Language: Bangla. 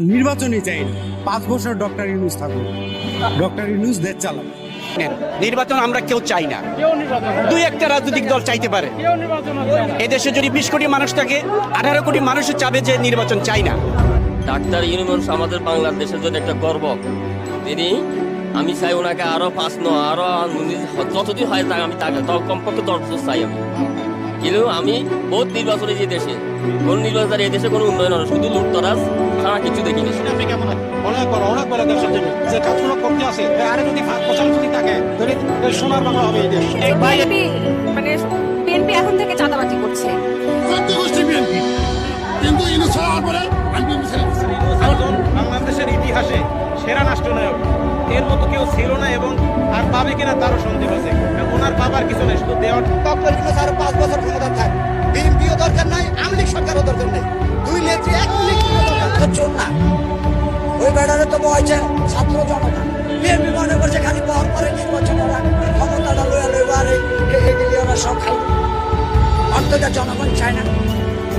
নির্বাচনই চাই পাঁচ বছর ডক্টর ইউনুস থাকুক। ডক্টর ইউনুস দেশ চালাক। নেন। নির্বাচন আমরা কেউ চাই না। দুই একটা রাজনৈতিক দল চাইতে পারে। এদেশে যদি বিশ কোটি মানুষ থাকে আঠারো কোটি মানুষও চাবে যে নির্বাচন চাই না। ডাক্তার ইউনিভার্স আমাদের বাংলাদেশের জন্য একটা গর্ব তিনি আমি চাই ওনাকে আরও পাঁচ ন আরও যতদিন হয় তা আমি তাকে কমপক্ষে দশ চাই আমি। কিন্তু আমি বহুত নির্বাচনে যে দেশে কোন নির্বাচনে এই দেশে কোনো উন্নয়ন হয় শুধু লুটতরাজ ছাড়া কিছু দেখিনি অনেক বড় অনেক বড় দেশের জন্য। যে কাজগুলো করতে আছে আরে যদি ভাগ যদি থাকে সোনার বাংলা হবে এই দেশ। মানে বিএনপি এখন থেকে চাঁদাবাজি করছে। সত্য গোষ্ঠী বিএনপি কিন্তু পরে আমি বাংলাদেশের ইতিহাসে সেরা রাষ্ট্রনায়ক। এর মতো কেউ ছিল না এবং আর পাবে কিনা তারও সন্দেহ আছে। ওনার বাবার কিছু নেই শুধু দেওয়ার পাঁচ বছর ক্ষমতা থাক। বেড়ারে তো বয়েছে ছাত্র জনতা। বিএনপি মনে করছে খালি পর পরে নির্বাচন ওরা ক্ষমতাটা লইয়া লইবার এগুলি ওরা সব খাই জনগণ চায় না।